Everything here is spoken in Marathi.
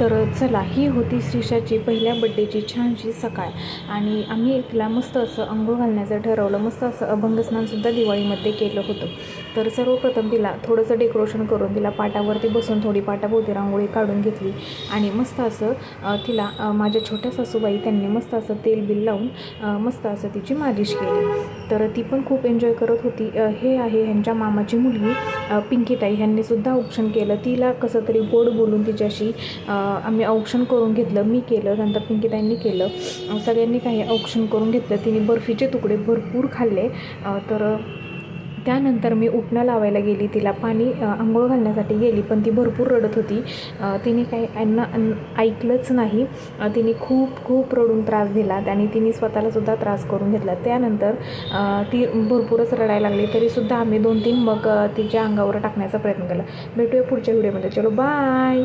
तर चला ही होती श्रीषाची पहिल्या बड्डेची छानशी सकाळ. आणि आम्ही एकला मस्त असं अंघोळ घालण्याचं ठरवलं. मस्त असं अभंगस्नानसुद्धा दिवाळीमध्ये केलं होतं. तर सर्वप्रथम तिला थोडंसं डेकोरेशन करून तिला पाटावरती बसून थोडी पाटाभोवती रांगोळी काढून घेतली. आणि मस्त असं तिला माझ्या छोट्या सासूबाई त्यांनी मस्त असं तेल बिल लावून मस्त असं तिची मालिश केली. तर ती पण खूप एन्जॉय करत होती. हे आहे ह्यांच्या मामाची मुलगी पिंकीताई. ह्यांनी सुद्धा औक्षण केलं. तिला कसं तरी गोड बोलून तिच्याशी आम्ही औक्षण करून घेतलं. मी केलं नंतर पिंकीताईंनी केलं. सगळ्यांनी काही औक्षण करून घेतलं. तिने बर्फीचे तुकडे भरपूर खाल्ले. तर त्यानंतर मी उठणं लावायला गेली तिला पाणी आंघोळ घालण्यासाठी गेली पण ती भरपूर रडत होती. तिने काही यांना ऐकलंच नाही. तिने खूप खूप रडून त्रास दिला आणि तिने स्वतःलासुद्धा त्रास करून घेतला. त्यानंतर ती भरपूरच रडायला लागली तरीसुद्धा आम्ही दोन तीन मग तिच्या अंगावर टाकण्याचा प्रयत्न केला. भेटूया पुढच्या व्हिडिओमध्ये. चलो बाय!